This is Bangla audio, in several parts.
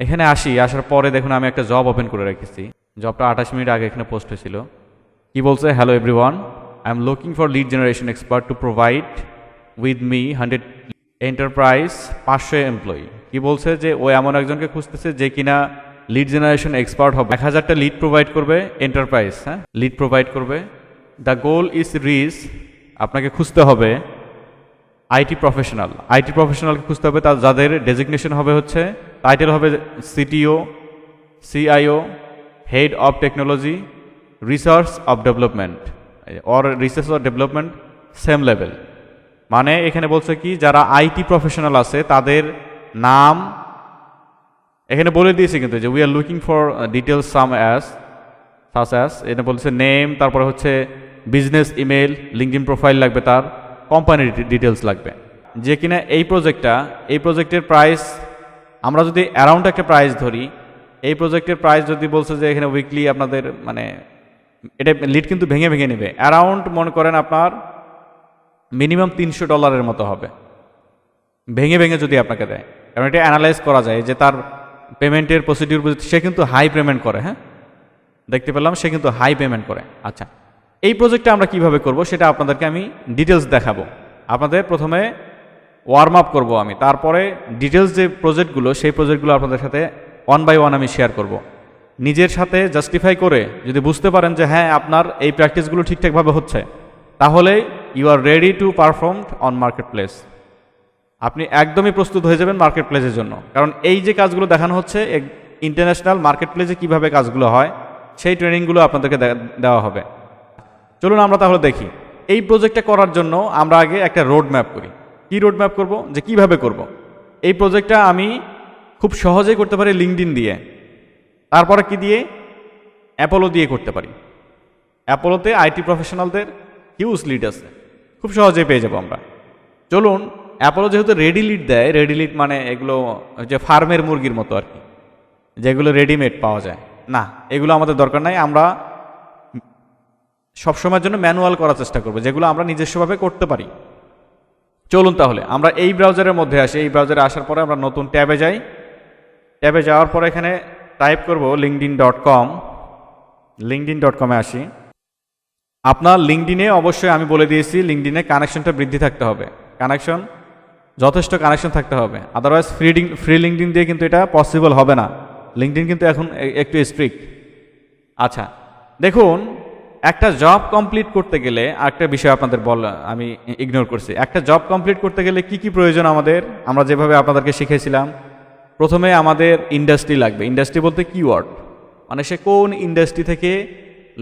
এখানে আসি, আসার পরে দেখুন আমি একটা জব ওপেন করে রেখেছি। জবটা আঠাশ মিনিট আগে এখানে পোস্ট হয়েছিল। কি বলছে hello everyone I am looking for lead generation expert to provide with me hundred enterprise পাঁচশো এমপ্লয়ি কি বলছে যে, ও এমন একজনকে খুঁজতেছে যে কিনা লিড জেনারেশন এক্সপার্ট হবে। এক হাজারটা লিড প্রোভাইড করবে এন্টারপ্রাইজ হ্যাঁ? লিড প্রোভাইড করবে। দ্য গোল ইজ রিচ আপনাকে খুঁজতে হবে আইটি প্রফেশনাল। আইটি প্রফেশনালকে খুঁজতে হবে, তার যাদের ডেজিগনেশন হবে হচ্ছে, টাইটেল হবে CTO, CIO, head of technology, research of development, or research of development, same level. মানে এখানে বলছে কি, যারা আইটি প্রফেশনাল আছে, তাদের নাম, এখানে বলে দিয়েছে কিন্তু যে we are looking for details some as SaaS as এটা বলছে নেম তারপরে হচ্ছে বিজনেস ইমেল লিঙ্কডিন প্রোফাইল লাগবে তার। কোম্পানির ডিটেলস লাগবে। যে কিনা এই প্রজেক্টটা এই প্রজেক্টের প্রাইস আমরা যদি অ্যারাউন্ড একটা প্রাইস ধরি, এই প্রজেক্টের প্রাইস যদি বলছে যে এখানে উইকলি আপনাদের মানে এটা লিড কিন্তু ভেঙে ভেঙে নেবে। অ্যারাউন্ড মনে করেন আপনার মিনিমাম তিনশো ডলারের মতো হবে। ভেঙে ভেঙে যদি আপনাকে দেয়। কারণ এটা অ্যানালাইজ করা যায় যে তার পেমেন্টের প্রসিডিউর সে কিন্তু হাই পেমেন্ট করে হ্যাঁ? দেখতে পেলাম, সে কিন্তু হাই পেমেন্ট করে। আচ্ছা। এই প্রজেক্টটা আমরা কীভাবে করব সেটা আপনাদেরকে আমি ডিটেলস দেখাবো। আপনাদের প্রথমে ওয়ার্ম আপ করব আমি, তারপরে ডিটেলস যে প্রজেক্টগুলো সেই প্রজেক্টগুলো আপনাদের সাথে ওয়ান বাই ওয়ান আমি শেয়ার করব। নিজের সাথে জাস্টিফাই করে যদি বুঝতে পারেন যে হ্যাঁ আপনার এই প্র্যাকটিসগুলো ঠিকঠাকভাবে হচ্ছে, তাহলে you are ready to perform on market place আপনি একদমই প্রস্তুত হয়ে যাবেন মার্কেট প্লেসের জন্য। কারণ এই যে কাজগুলো দেখানো হচ্ছে ইন্টারন্যাশনাল মার্কেট প্লেসে কীভাবে কাজগুলো হয়, সেই ট্রেনিংগুলো আপনাদেরকে দেওয়া হবে। চলুন আমরা তাহলে দেখি। এই প্রজেক্টটা করার জন্য আমরা আগে একটা রোড ম্যাপ করি। কি রোড ম্যাপ করব? যে কীভাবে করব। এই প্রজেক্টটা আমি খুব সহজেই করতে পারি লিঙ্কডিন দিয়ে। তারপরে কি দিয়ে? অ্যাপোলো দিয়ে করতে পারি। অ্যাপোলোতে আইটি প্রফেশনালদের হিউজ লিড আছে। খুব সহজেই পেয়ে যাব আমরা। চলুন অ্যাপোলো যেহেতু রেডি লিড দেয় রেডি লিড মানে এগুলো যে ফার্মের মুরগির মতো আর কি, যেগুলো রেডিমেড পাওয়া যায়। না, এগুলো আমাদের দরকার নাই। আমরা সবসময়ের জন্য ম্যানুয়াল করার চেষ্টা করব, যেগুলো আমরা নিজস্বভাবে করতে পারি। চলুন তাহলে, আমরা এই ব্রাউজারের মধ্যে আসি। এই ব্রাউজারে আসার পরে আমরা নতুন ট্যাবে যাই। ট্যাবে যাওয়ার পরে এখানে টাইপ করব LinkedIn dot com LinkedIn dot কমে আসি। আপনার লিঙ্কডিনে অবশ্যই আমি বলে দিয়েছি লিঙ্কডিনে কানেকশনটা বৃদ্ধি থাকতে হবে। কানেকশন যথেষ্ট কানেকশন থাকতে হবে। আদারওয়াইজ ফ্রি ফ্রি লিঙ্কডিন দিয়ে কিন্তু এটা পসিবল হবে না। লিঙ্কডিন কিন্তু এখন একটু স্ট্রিক্ট আচ্ছা দেখুন একটা জব কমপ্লিট করতে গেলে একটা বিষয় আপনাদের বল, আমি ইগনোর করছি। একটা জব কমপ্লিট করতে গেলে কি কি প্রয়োজন আমাদের? আমরা যেভাবে আপনাদেরকে শিখেছিলাম, প্রথমে আমাদের ইন্ডাস্ট্রি লাগবে। ইন্ডাস্ট্রি বলতে কিওয়ার্ড মানে সে কোন ইন্ডাস্ট্রি থেকে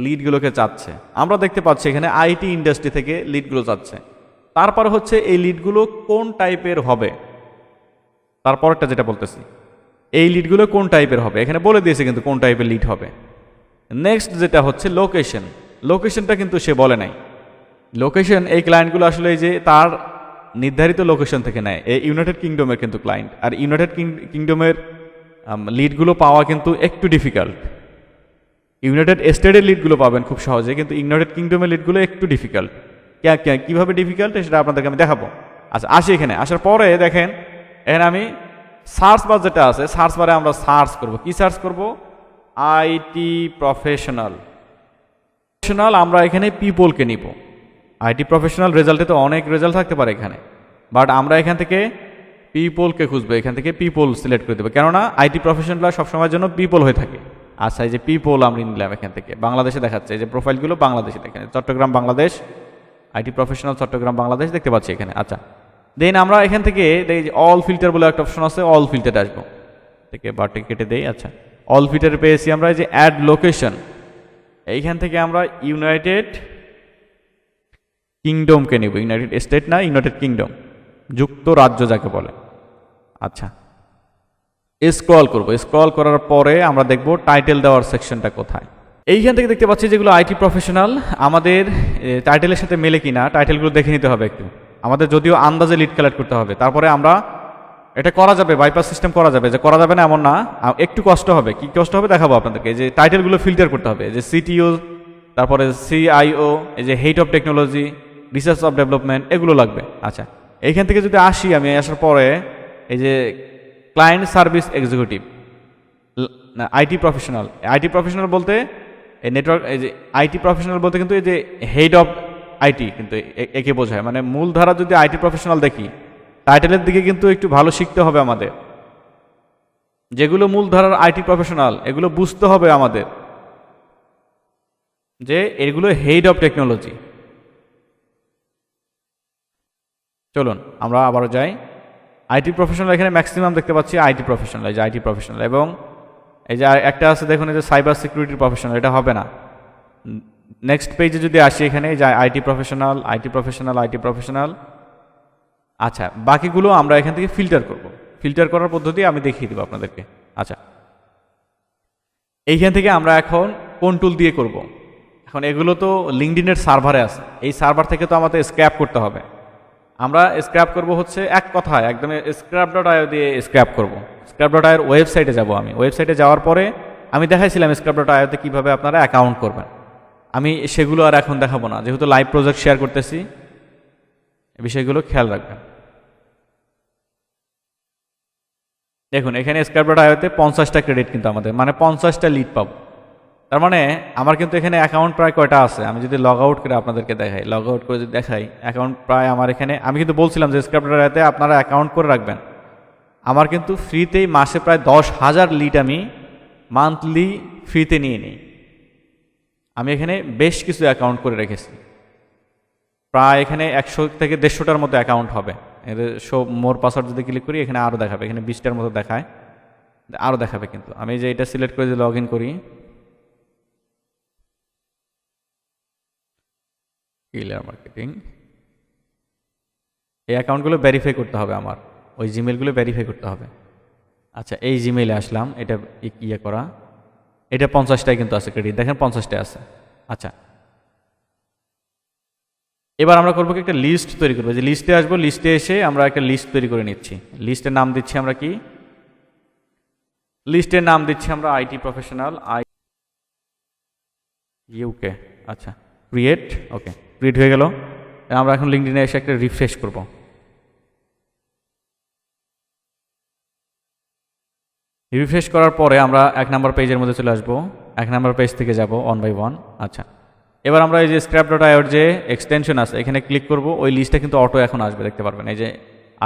লিডগুলোকে চাচ্ছে। আমরা দেখতে পাচ্ছি এখানে আইটি ইন্ডাস্ট্রি থেকে লিডগুলো চাচ্ছে। তারপর হচ্ছে এই লিডগুলো কোন টাইপের হবে? তারপরটা যেটা বলতেছি, এই লিডগুলো কোন টাইপের হবে? এখানে বলে দিয়েছে কিন্তু কোন টাইপের লিড হবে। নেক্সট যেটা হচ্ছে লোকেশন লোকেশনটা কিন্তু সে বলে নাই। লোকেশন, এই ক্লায়েন্টগুলো আসলে যে তার নির্ধারিত লোকেশন থেকে নেয়। এই ইউনাইটেড কিংডমের কিন্তু ক্লায়েন্ট আর ইউনাইটেড কিংডমের লিডগুলো পাওয়া কিন্তু একটু ডিফিকাল্ট ইউনাইটেড স্টেটের লিডগুলো পাবেন খুব সহজে, কিন্তু ইউনাইটেড কিংডমের লিডগুলো একটু ডিফিকাল্ট কীভাবে ডিফিকাল্ট সেটা আপনাদেরকে আমি দেখাবো। আচ্ছা আসি এখানে। আসার পরে দেখেন, এখানে আমি সার্চ বার যেটা আছে সার্চ বারে আমরা সার্চ করব। কি সার্চ করব? আইটি প্রফেশনাল প্রফেশনাল আমরা এখানে পিপলকে নিব। আইটি প্রফেশনাল রেজাল্টে তো অনেক রেজাল্ট থাকতে পারে এখানে। বাট আমরা এখান থেকে পিপলকে খুঁজবো, এখান থেকে পিপল সিলেক্ট করে দেবো। কেননা আইটি প্রফেশনালরা সবসময়ের জন্য পিপল হয়ে থাকে। আচ্ছা এই যে পিপল আমরা নিলাম এখান থেকে। বাংলাদেশে দেখাচ্ছে, এই যে প্রোফাইলগুলো বাংলাদেশে দেখেন। চট্টগ্রাম, বাংলাদেশ। আইটি প্রফেশনাল চট্টগ্রাম, বাংলাদেশ দেখতে পাচ্ছি এখানে। আচ্ছা। দেন আমরা এখান থেকে অল ফিল্টার বলে একটা অপশন আছে অল ফিল্টারে আসব। থেকে বাটে কেটে দেই আচ্ছা। অল ফিল্টারে পেয়েছি আমরা এই যে অ্যাড লোকেশন এইখান থেকে আমরা ইউনাইটেড কিংডমকে নিব। ইউনাইটেড স্টেট না ইউনাইটেড কিংডম যুক্ত রাজ্য যাকে বলে। আচ্ছা। স্ক্রল করব। স্ক্রল করার পরে আমরা দেখব টাইটেল দেওয়ার সেকশনটা কোথায়। এইখান থেকে দেখতে পাচ্ছি যেগুলো আইটি প্রফেশনাল আমাদের টাইটেলের সাথে মেলে কিনা টাইটেলগুলো দেখে নিতে হবে একটু। আমাদের যদিও আন্দাজে লিড কালেক্ট করতে হবে। তারপরে আমরা এটা করা যাবে বাইপাস সিস্টেম করা যাবে, যে করা যাবে না এমন না একটু কষ্ট হবে। কি কষ্ট হবে দেখাবো আপনাদেরকে যে টাইটেলগুলো ফিল্টার করতে হবে যে সিটিও তারপরে সিআইও এই যে head of technology research of development এগুলো লাগবে। আচ্ছা এইখান থেকে যদি আসি আমি, আসার পরে, এই যে client service executive IT professional IT professional বলতে, এই নেটওয়ার্ক এই যে আইটি প্রফেশনাল বলতে কিন্তু এই যে হেড অফ আইটি কিন্তু একে বোঝায়। মানে মূল ধারা যদি আইটি প্রফেশনাল দেখি টাইটেলের দিকে কিন্তু একটু ভালো শিখতে হবে আমাদের। যেগুলো মূলধারার আইটি প্রফেশনাল এগুলো বুঝতে হবে আমাদের। যে এগুলো হেড অফ টেকনোলজি চলুন, আমরা আবারও যাই। আইটি প্রফেশনাল এখানে ম্যাক্সিমাম দেখতে পাচ্ছি আইটি প্রফেশনাল এই যে আইটি প্রফেশনাল এবং এই যে একটা আছে দেখুন, এই যে সাইবার সিকিউরিটি প্রফেশনাল এটা হবে না। নেক্সট পেজে যদি আসি এখানে যে IT professional IT professional IT professional আচ্ছা বাকিগুলো আমরা এখান থেকে ফিল্টার করব। ফিল্টার করার পদ্ধতি আমি দেখিয়ে দেবো আপনাদেরকে। আচ্ছা। এইখান থেকে আমরা এখন কোন টুল দিয়ে করব? এখন এগুলো তো লিঙ্কডিনের সার্ভারে আছে। এই সার্ভার থেকে তো আমাদের স্ক্র্যাপ করতে হবে। আমরা স্ক্র্যাপ করব হচ্ছে এক কথায় একদম স্ক্র্যাপ ডট আইও দিয়ে স্ক্র্যাপ করব। স্ক্র্যাপ ডট আইয়ের ওয়েবসাইটে যাব আমি। ওয়েবসাইটে যাওয়ার পরে আমি দেখাইছিলাম স্ক্র্যাপ ডট আইওতে কীভাবে আপনারা অ্যাকাউন্ট করবেন। আমি সেগুলো আর এখন দেখাবো না। যেহেতু লাইভ প্রজেক্ট শেয়ার করতেছি বিষয়গুলো খেয়াল রাখবেন। দেখুন, এখানে ডট আইওতে পঞ্চাশটা ক্রেডিট কিন্তু আমাদের মানে পঞ্চাশটা লিড পাবো। তার মানে আমার কিন্তু এখানে অ্যাকাউন্ট প্রায় কয়টা আছে? আমি যদি লগ আউট করে আপনাদেরকে দেখাই লগ আউট করে যদি দেখাই অ্যাকাউন্ট প্রায় আমার এখানে, আমি কিন্তু বলছিলাম যে আইওতে আপনারা অ্যাকাউন্ট করে রাখবেন। আমার কিন্তু ফ্রিতেই মাসে প্রায় দশ হাজার লিড আমি মান্থলি ফ্রিতে নিয়ে নিই। আমি এখানে বেশ কিছু অ্যাকাউন্ট করে রেখেছি। প্রায় এখানে একশো থেকে দেড়শোটার মতো অ্যাকাউন্ট হবে। এদের শো মোর পাসওয়ার্ড যদি ক্লিক করি, এখানে আরও দেখাবে। এখানে বিশটার মতো দেখায়। আরও দেখাবে কিন্তু। আমি যে এটা সিলেক্ট করে যে লগ ইন করি মার্কেটিং এই অ্যাকাউন্টগুলো ভেরিফাই করতে হবে আমার। ওই জিমেলগুলো ভেরিফাই করতে হবে। আচ্ছা এই জিমেলে আসলাম। এটা ইয়ে করা। এটা পঞ্চাশটায় কিন্তু আছে ক্রেডিট দেখেন পঞ্চাশটায় আছে। আচ্ছা এবার আমরা করব কি একটা লিস্ট তৈরি করব। যে লিস্টে আসব লিস্টে এসে আমরা একটা লিস্ট তৈরি করে নিচ্ছি। লিস্টের নাম দিচ্ছি আমরা কি? লিস্টের নাম দিচ্ছি আমরা আইটি প্রফেশনাল আই ইউকে আচ্ছা ক্রিয়েট ওকে ক্রিয়েট হয়ে গেল। আমরা এখন লিঙ্কডিনে এসে একটা রিফ্রেশ করব। রিফ্রেশ করার পরে আমরা এক নাম্বার পেজের মধ্যে চলে আসব। এক নাম্বার পেজ থেকে যাব ওয়ান বাই ওয়ান আচ্ছা এবার আমরা এই যে স্ক্র্যাপ ডট আইওর যে এক্সটেনশন আছে, এখানে ক্লিক করব। ওই লিস্টটা কিন্তু অটো এখন আসবে, দেখতে পারবেন। এই যে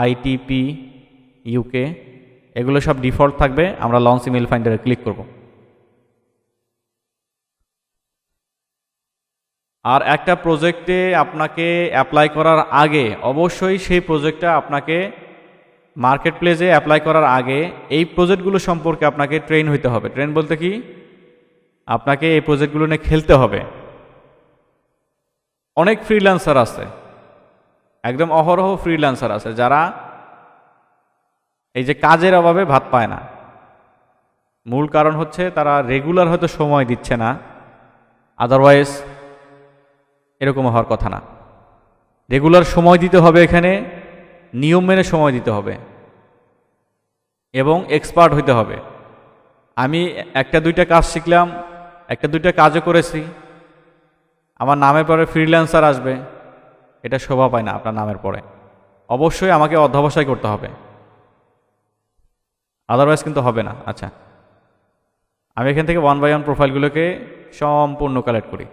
আইটিপি ইউকে এগুলো সব ডিফল্ট থাকবে। আমরা লঞ্চ ইমেল ফাইন্ডারে ক্লিক করব। আর একটা প্রজেক্টে আপনাকে অ্যাপ্লাই করার আগে, অবশ্যই সেই প্রজেক্টটা আপনাকে মার্কেট প্লেসে অ্যাপ্লাই করার আগে, এই প্রজেক্টগুলো সম্পর্কে আপনাকে ট্রেন হইতে হবে। ট্রেন বলতে কি? আপনাকে এই প্রজেক্টগুলো নিয়ে খেলতে হবে। অনেক ফ্রিল্যান্সার আছে। একদম অহরহ ফ্রিল্যান্সার আছে যারা এই যে কাজের অভাবে ভাত পায় না। মূল কারণ হচ্ছে তারা রেগুলার হয়তো সময় দিচ্ছে না আদারওয়াইজ এরকম হওয়ার কথা না। রেগুলার সময় দিতে হবে এখানে, নিয়ম মেনে সময় দিতে হবে। এবং এক্সপার্ট হইতে হবে। আমি একটা দুইটা কাজ শিখলাম, একটা দুইটা কাজও করেছি। আমার নামের পরে ফ্রিল্যান্সার আসবে, এটা শোভা পায় না আপনার নামের পরে। অবশ্যই আমাকে অধ্যবসায় করতে হবে। আদারওয়াইজ কিন্তু হবে না। আচ্ছা। আমি এখান থেকে ওয়ান বাই ওয়ান প্রোফাইলগুলোকে সম্পূর্ণ কালেক্ট করি।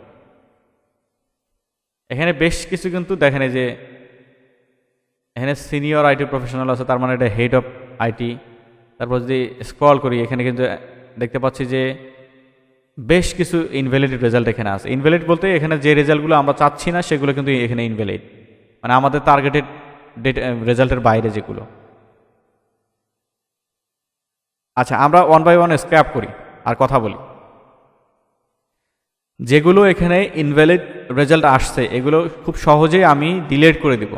এখানে বেশ কিছু কিন্তু দেখেন যে, এখানে সিনিয়র আইটি প্রফেশনাল আছে, তার মানে এটা হেড অফ আইটি তারপর যদি স্ক্রল করি, এখানে কিন্তু দেখতে পাচ্ছি যে বেশ কিছু ইনভ্যালিড রেজাল্ট এখানে আছে। ইনভ্যালিড বলতে এখানে যে রেজাল্টগুলো আমরা চাচ্ছি না, সেগুলো কিন্তু এখানে ইনভ্যালিড মানে আমাদের টার্গেটেড ডেট রেজাল্টের বাইরে যেগুলো। আচ্ছা আমরা ওয়ান বাই ওয়ান স্ক্র্যাপ করি আর কথা বলি। যেগুলো এখানে ইনভ্যালিড রেজাল্ট আসছে, এগুলো খুব সহজেই আমি ডিলেট করে দিব।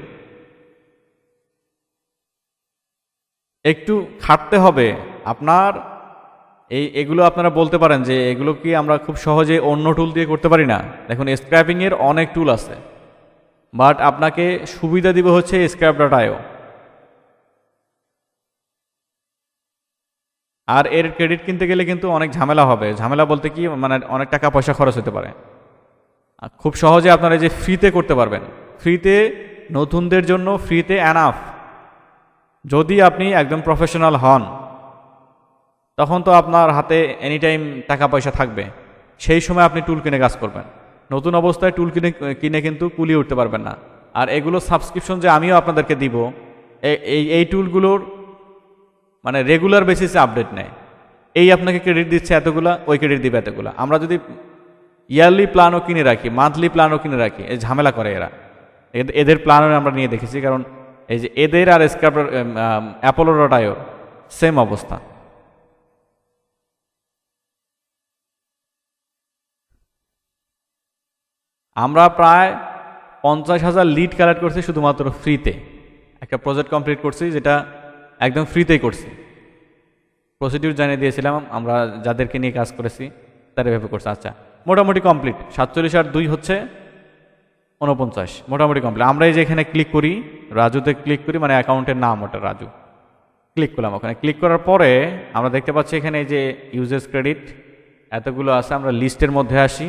একটু খাটতে হবে। আপনার এই, এগুলো আপনারা বলতে পারেন যে এগুলো কি আমরা খুব সহজে অন্য টুল দিয়ে করতে পারি না? দেখুন স্ক্র্যাপিংয়ের অনেক টুল আছে। বাট আপনাকে সুবিধা দিব হচ্ছে স্ক্র্যাপ ডট আইও আর এর ক্রেডিট কিনতে গেলে কিন্তু অনেক ঝামেলা হবে। ঝামেলা বলতে কি মানে অনেক টাকা পয়সা খরচ হতে পারে। খুব সহজে আপনারা যে ফ্রিতে করতে পারবেন। ফ্রিতে নতুনদের জন্য ফ্রিতে অ্যানাফ যদি আপনি একদম প্রফেশনাল হন তখন তো আপনার হাতে এনি টাইম টাকা পয়সা থাকবে। সেই সময় আপনি টুল কিনে কাজ করবেন। নতুন অবস্থায় টুল কিনে কিনে কিন্তু কুলিয়ে উঠতে পারবেন না। আর এগুলো সাবস্ক্রিপশন যে আমিও আপনাদেরকে দিব এই এই টুলগুলোর মানে রেগুলার বেসিসে আপডেট নেয়। এই আপনাকে ক্রেডিট দিচ্ছে এতগুলা, ওই ক্রেডিট দিবে এতগুলা। আমরা যদি ইয়ারলি প্ল্যানও কিনে রাখি মান্থলি প্ল্যানও কিনে রাখি, এই ঝামেলা করে এরা। এদ- এদের প্ল্যানও আমরা নিয়ে দেখেছি, কারণ এই যে এদের আর স্ক্রাপার অ্যাপোলো ডটায়ও সেম অবস্থা। আমরা প্রায় পঞ্চাশ হাজার লিড কালেক্ট করছি শুধুমাত্র ফ্রিতে একটা প্রজেক্ট কমপ্লিট করছি যেটা একদম ফ্রিতেই করছি। প্রসিডিউর জানিয়ে দিয়েছিলাম, আমরা যাদেরকে নিয়ে কাজ করেছি, তারা এভাবে করছে। আচ্ছা মোটামুটি কমপ্লিট সাতচল্লিশ আর দুই হচ্ছে উনপঞ্চাশ মোটামুটি কমপ্লিট আমরা এই যে এখানে ক্লিক করি, রাজুতে ক্লিক করি মানে অ্যাকাউন্টের নাম ওটা, রাজু। ক্লিক করলাম ওখানে। ক্লিক করার পরে আমরা দেখতে পাচ্ছি এখানে এই যে ইউজেস ক্রেডিট এতগুলো আছে, আমরা লিস্টের মধ্যে আসি।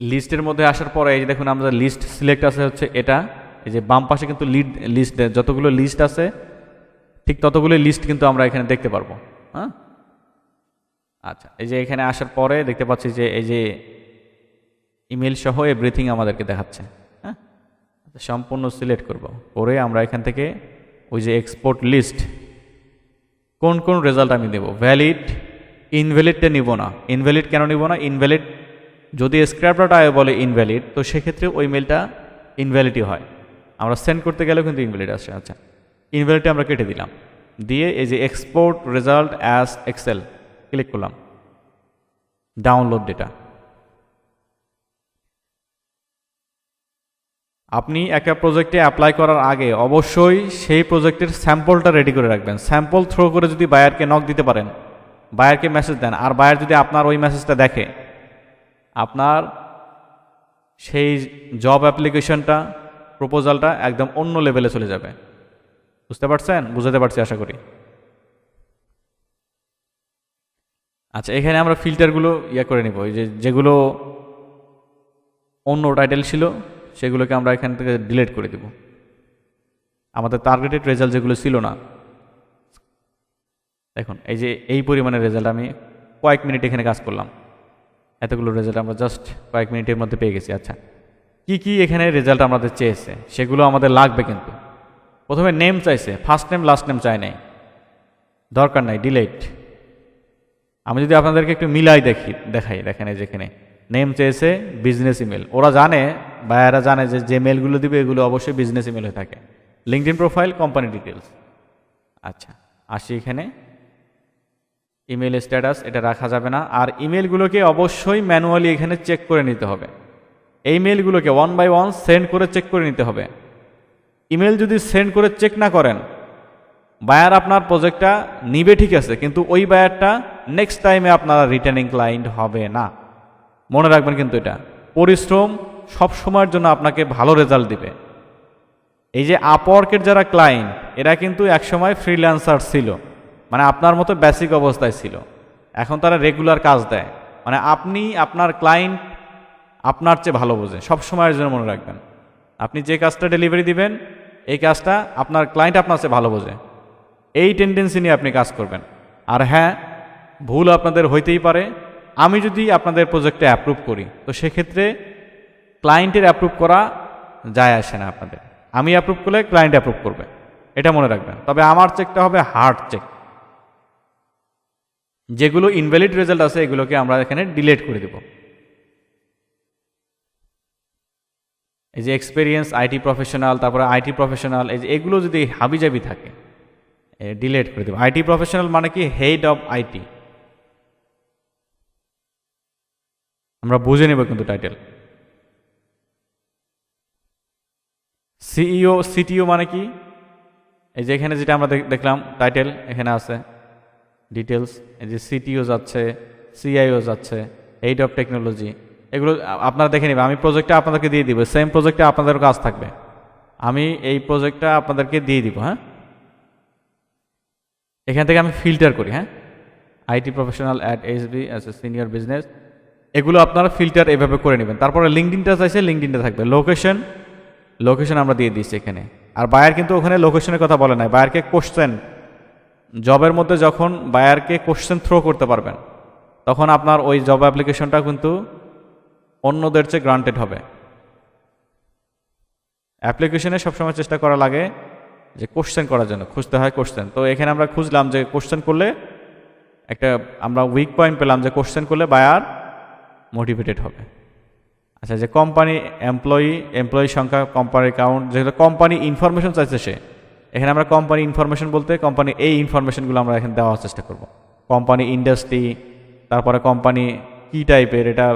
লিস্টের মধ্যে আসার পরে এই যে দেখুন আমাদের লিস্ট সিলেক্ট আছে হচ্ছে এটা। এই যে বাম পাশে কিন্তু লিড লিস্ট যতগুলো লিস্ট আছে ঠিক ততগুলো লিস্ট কিন্তু আমরা এখানে দেখতে পারব। হ্যাঁ? আচ্ছা এই যে এখানে আসার পরে দেখতে পাচ্ছি যে এই যে ইমেল সহ এভরিথিং আমাদেরকে দেখাচ্ছে। হ্যাঁ? আচ্ছা, সম্পূর্ণ সিলেক্ট করব। করে আমরা এখান থেকে ওই যে এক্সপোর্ট লিস্ট কোন কোন রেজাল্ট আমি দেব? ভ্যালিড ইনভ্যালিডটা নিব না। ইনভ্যালিড কেন নিব না? ইনভ্যালিড যদি স্ক্র্যাপ আয় বলে ইনভ্যালিড তো সেক্ষেত্রে ওই মেলটা ইনভ্যালিডই হয়। আমরা সেন্ড করতে গেলেও কিন্তু ইনভ্যালিড আসে। আচ্ছা ইনভ্যালিডটা আমরা কেটে দিলাম। দিয়ে এই যে export result as Excel click করলাম। ডাউনলোড ডেটা আপনি একটা প্রজেক্টে অ্যাপ্লাই করার আগে অবশ্যই সেই প্রজেক্টের স্যাম্পলটা রেডি করে রাখবেন। স্যাম্পল থ্রো করে যদি বায়ারকে নক দিতে পারেন বায়ারকে মেসেজ দেন। আর বায়ার যদি আপনার ওই মেসেজটা দেখে আপনার সেই জব অ্যাপ্লিকেশনটা প্রপোজালটা একদম অন্য লেভেলে চলে যাবে। বুঝতে পারছেন? বুঝাতে পারছি, আশা করি। আচ্ছা এখানে আমরা ফিল্টারগুলো ইয়ে করে নিব। যে যেগুলো অন্য টাইটেল ছিল, সেগুলোকে আমরা এখান থেকে ডিলিট করে দিব। আমাদের টার্গেটেড রেজাল্ট যেগুলো ছিল না। দেখুন, এই যে এই পরিমাণের রেজাল্ট আমি কয়েক মিনিট এখানে কাজ করলাম। এতগুলো রেজাল্ট আমরা জাস্ট কয়েক মিনিটের মধ্যে পেয়ে গেছি। আচ্ছা কি কি এখানে রেজাল্ট আমাদের চেয়েছে? সেগুলো আমাদের লাগবে কিন্তু। প্রথমে নেম চাইছে ফার্স্ট নেম লাস্ট নেম চাই নাই। দরকার নাই ডিলেট আমি যদি আপনাদেরকে একটু মিলাই দেখি, দেখাই, দেখেন যেখানে নেম চেয়েছে বিজনেস ইমেল ওরা জানে, বায়ারা জানে যে যে মেলগুলো দিবে, এগুলো অবশ্যই বিজনেস ইমেল হয়ে থাকে। লিঙ্কডিন প্রোফাইল কোম্পানি ডিটেলস আচ্ছা আসি এখানে। ইমেল স্ট্যাটাস, এটা রাখা যাবে না। আর ইমেলগুলোকে অবশ্যই ম্যানুয়ালি এখানে চেক করে নিতে হবে। এই মেলগুলোকে ওয়ান বাই ওয়ান সেন্ড করে চেক করে নিতে হবে। ইমেল যদি সেন্ড করে চেক না করেন, বায়ার আপনার প্রজেক্টটা নিবে ঠিক আছে, কিন্তু ওই বায়ারটা নেক্সট টাইমে আপনারা রিটার্নিং ক্লায়েন্ট হবে না। মনে রাখবেন কিন্তু এটা। পরিশ্রম সব সময়ের জন্য আপনাকে ভালো রেজাল্ট দিবে। এই যে আপওয়ার্কের যারা ক্লায়েন্ট এরা কিন্তু একসময় ফ্রিল্যান্সার ছিল। মানে আপনার মতো বেসিক অবস্থায় ছিল। এখন তারা রেগুলার কাজ দেয়। মানে আপনি আপনার ক্লায়েন্ট আপনার চেয়ে ভালো বোঝে সব সময়ের জন্য মনে রাখবেন। আপনি যে কাজটা ডেলিভারি দিবেন, এই কাজটা আপনার ক্লায়েন্ট আপনার চেয়ে ভালো বোঝে। এই টেন্ডেন্সি নিয়ে আপনি কাজ করবেন। আর হ্যাঁ ভুল আপনাদের হইতেই পারে। আমি যদি আপনাদের প্রজেক্টে অ্যাপ্রুভ করি, তো সেক্ষেত্রে ক্লায়েন্টের অ্যাপ্রুভ করা যায় আসে না আপনাদের। আমি অ্যাপ্রুভ করলে ক্লায়েন্ট অ্যাপ্রুভ করবে। এটা মনে রাখবেন। তবে আমার চেকটা হবে হার্ড চেক যেগুলো ইনভ্যালিড রেজাল্ট আছে, এগুলোকে আমরা এখানে ডিলেট করে দেব। এই যে এক্সপিরিয়েন্স আইটি প্রফেশনাল তারপরে আইটি প্রফেশনাল এই যে এগুলো যদি হাবিজাবি থাকে ডিলেট করে দেবো। আইটি প্রফেশনাল মানে কি? হেড অফ আইটি আমরা বুঝে নেব কিন্তু টাইটেল সিইও সিটিও মানে কি? এই যে এখানে যেটা আমরা দেখ- দেখলাম টাইটেল এখানে আছে। ডিটেলস এই যে সিটিও যাচ্ছে সিআইও যাচ্ছে এইড অফ টেকনোলজি এগুলো আপনারা দেখে নেবেন। আমি প্রজেক্টটা আপনাদেরকে দিয়ে দিব সেম প্রজেক্টে আপনাদের কাজ থাকবে। আমি এই প্রজেক্টটা আপনাদেরকে দিয়ে দিব হ্যাঁ? এখান থেকে আমি ফিল্টার করি হ্যাঁ? IT professional at HB as a senior business এগুলো আপনারা ফিল্টার এভাবে করে নেবেন। তারপরে লিঙ্কডিনটা চাইছে লিঙ্কডিনটা থাকবে। লোকেশন লোকেশন আমরা দিয়ে দিচ্ছি এখানে। আর বায়ার কিন্তু ওখানে লোকেশনের কথা বলে নাই। বায়ারকে কোশ্চেন জবের মধ্যে যখন বায়ারকে কোশ্চেন থ্রো করতে পারবেন, তখন আপনার ওই জব অ্যাপ্লিকেশনটা কিন্তু অন্যদের চেয়ে গ্রান্টেড হবে। অ্যাপ্লিকেশনে সবসময় চেষ্টা করা লাগে যে কোশ্চেন করার জন্য, খুঁজতে হয় কোশ্চেন তো এখানে আমরা খুঁজলাম যে কোশ্চেন করলে একটা, আমরা উইক পয়েন্ট পেলাম যে কোশ্চেন করলে বায়ার মোটিভেটেড হবে। আচ্ছা যে কোম্পানি এমপ্লয়ি এমপ্লয়ি সংখ্যা কোম্পানির কাউন্ট যেহেতু কোম্পানি ইনফরমেশন চাইছে সে এখানে আমরা কোম্পানি ইনফরমেশন বলতে কোম্পানি এই ইনফরমেশনগুলো আমরা এখানে দেওয়ার চেষ্টা করব। কোম্পানি ইন্ডাস্ট্রি তারপরে কোম্পানি কী টাইপের এটা